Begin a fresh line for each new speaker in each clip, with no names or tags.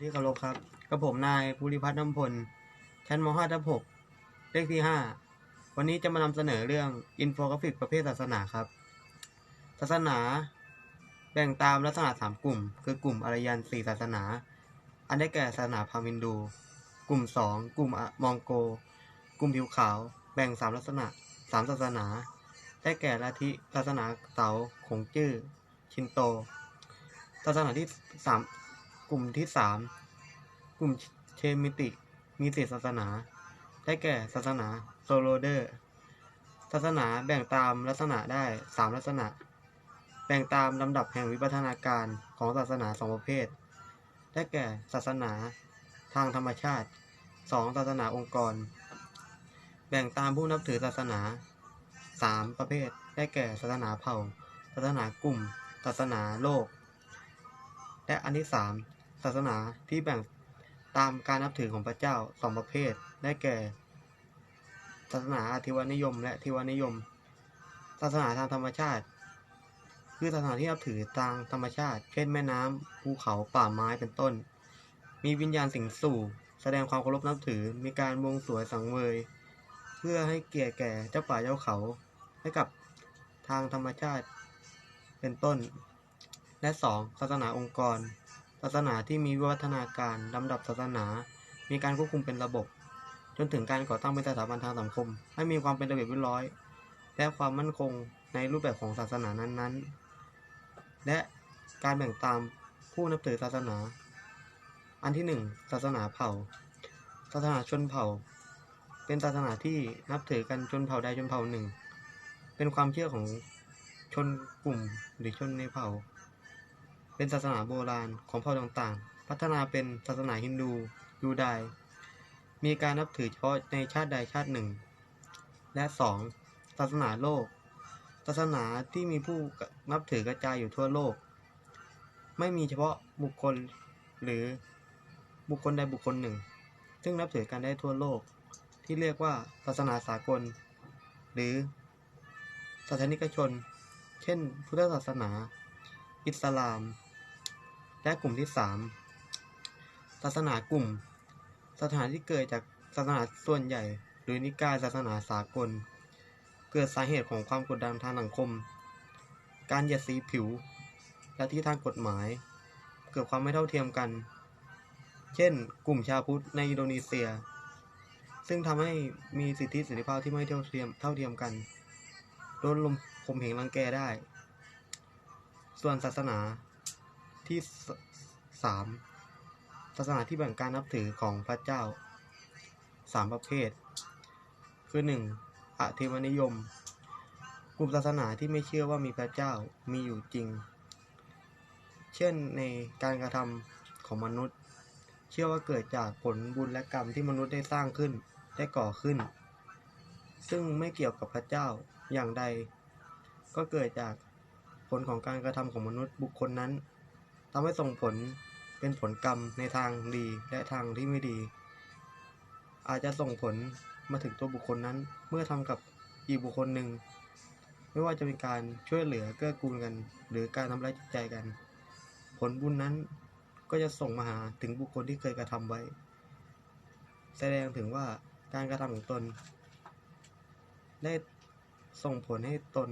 ที่เคารพครับกับผมนายภูริพัฒน์น้ำพล ชั้นม .5 ทับ6เลขที่ 5 วันนี้จะมานำเสนอเรื่องอินโฟกราฟิกประเภทศาสนาครับ ศาสนาแบ่งตามลักษณะสามกลุ่ม คือกลุ่มอารยันสี่ศาสนา อันได้แก่ศาสนาพราหมินดู กลุ่ม 2 กลุ่มมองโก กลุ่มผิวขาว แบ่งสามลักษณะสามศาสนา ได้แก่ลัทธิศาสนาเต๋าขงจื้อชินโตศาสนาที่สาม กลุ่มที่สามกลุ่มเชมิติ มีสี่ศาสนา ได้แก่ศาสนาโซโลเดอร์ ศาสนาแบ่งตามลักษณะได้สามลักษณะ แบ่งตามลำดับแห่งวิวัฒนาการของศาสนาสองประเภท ได้แก่ศาสนาทางธรรมชาติสองศาสนาองค์กร แบ่งตามผู้นับถือศาสนาสามประเภท ได้แก่ศาสนาเผ่า ศาสนากลุ่ม ศาสนาโลก และอันที่สาม ศาสนาที่แบ่งตามการนับถือของพระเจ้าสองประเภท ได้แก่ ศาสนาอธิวนิยม และทิวนิยม ศาสนาทางธรรมชาติ คือศาสนาที่นับถือทางธรรมชาติ เช่นแม่น้ำภูเขาป่าไม้เป็นต้น มีวิญญาณสิงสู่ แสดงความเคารพนับถือ มีการบวงสรวงสังเวย เพื่อให้เกียรติแก่เจ้าป่าเจ้าเขาให้กับทางธรรมชาติ เป็นต้น และสองศาสนาองค์กร ศาสนาที่มีวิวัฒนาการลำดับศาสนา มีการควบคุมเป็นระบบ จนถึงการก่อตั้งเป็นสถาบันทางสังคม ให้มีความเป็นระเบียบเรียบร้อย และความมั่นคงในรูปแบบของศาสนานั้นๆ และการแบ่งตามผู้นับถือศาสนา อันที่หนึ่งศาสนาเผ่า ศาสนาชนเผ่า เป็นศาสนาที่นับถือกันชนเผ่าใดชนเผ่าหนึ่ง เป็นความเชื่อของชนกลุ่มหรือชนในเผ่า เป็นศาสนาโบราณของเผ่าต่างๆ พัฒนาเป็นศาสนาฮินดูยูไดาย มีการนับถือเฉพาะในชาติใดชาติหนึ่ง และสองศาสนาโลก ศาสนาที่มีผู้นับถือกระจายอยู่ทั่วโลก ไม่มีเฉพาะบุคคลหรือบุคคลใดบุคคลหนึ่ง ซึ่งนับถือกันได้ทั่วโลก ที่เรียกว่าศาสนาสากล หรือศาสนิกชน เช่น พุทธศาสนา อิสลาม และกลุ่มที่ 3 ศาสนากลุ่มศานที่เกิดจากศาสนาส่วนใหญ่ หรือนิกายศาสนาสากล เกิดสาเหตุของความกดดันทางสังคม การเหยียดสีผิว และที่ทางกฎหมาย เกิดความไม่เท่าเทียมกัน เช่น กลุ่มชาวพุทธในอินโดนีเซีย ซึ่งทำให้มีสิทธิเสรีภาพที่ไม่เท่าเทียมเท่าเทียมกันโดนลมข่มเหงรังแกได้ ส่วนศาสนา ที่สามศาสนาที่แบ่งการนับถือของพระเจ้าสามประเภท คือหนึ่งอธิวนิยม กลุ่มศาสนาที่ไม่เชื่อว่ามีพระเจ้ามีอยู่จริง เช่นในการกระทำของมนุษย์ เชื่อว่าเกิดจากผลบุญและกรรมที่มนุษย์ได้สร้างขึ้นได้ก่อขึ้น ซึ่งไม่เกี่ยวกับพระเจ้าอย่างใด ก็เกิดจากผลของการกระทำของมนุษย์บุคคลนั้น ทำให้ส่งผลเป็นผลกรรมในทางดีและทางที่ไม่ดี อาจจะส่งผลมาถึงตัวบุคคลนั้น เมื่อทำกับอีกบุคคลหนึ่ง ไม่ว่าจะเป็นการช่วยเหลือเกื้อกูลกัน หรือการทำร้ายจิตใจกัน ผลบุญนั้นก็จะส่งมาหาถึงบุคคลที่เคยกระทำไว้ แสดงถึงว่าการกระทำของตน ได้ส่งผลให้ตน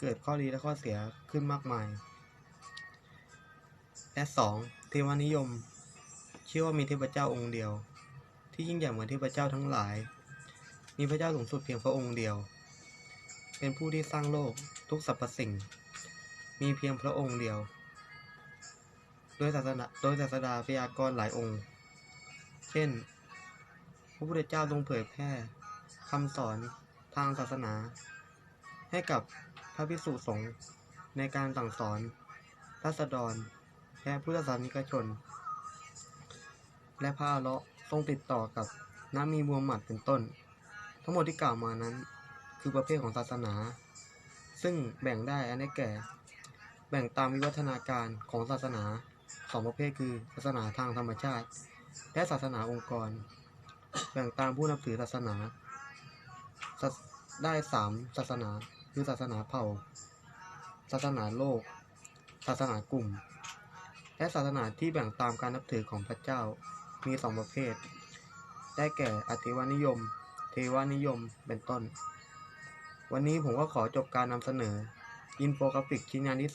เกิดข้อดีและข้อเสียขึ้นมากมาย และสองเทวานิยม เชื่อว่ามีเทพเจ้าองค์เดียว ที่ยิ่งใหญ่เหมือนเทพเจ้าทั้งหลาย มีพระเจ้าสูงสุดเพียงพระองค์เดียว เป็นผู้ที่สร้างโลกทุกสรรพสิ่ง มีเพียงพระองค์เดียว โดยศาสนาโดยศาสดาพยากรณ์หลายองค์ เช่น พระพุทธเจ้าทรงเผยแพร่คำสอนทางศาสนา ให้กับพระภิกษุสงฆ์ในการสั่งสอนรัษฎร และพุทธศาสนิกชน และพระเลาะทรงติดต่อกับนามีมูฮัมหมัดเป็นต้น ทั้งหมดที่กล่าวมานั้น คือประเภทของศาสนา ซึ่งแบ่งได้อันได้แก่ แบ่งตามวิวัฒนาการของศาสนาสองประเภทคือศาสนาทางธรรมชาติ และศาสนาองค์กร แบ่งตามผู้นับถือศาสนา ได้สามศาสนาคือศาสนาเผ่า ศาสนาโลก ศาสนากลุ่ม และศาสนาที่แบ่งตามการนับถือของพระเจ้ามีสองประเภท ได้แก่อติวานิยม เทวานิยม เป็นต้น วันนี้ผมก็ขอจบการนำเสนอ อินโฟกราฟิกชิ้นงานที่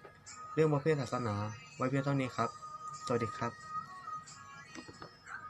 3 เรื่องประเภทศาสนา ไว้เพียงเท่านี้ครับ สวัสดีครับ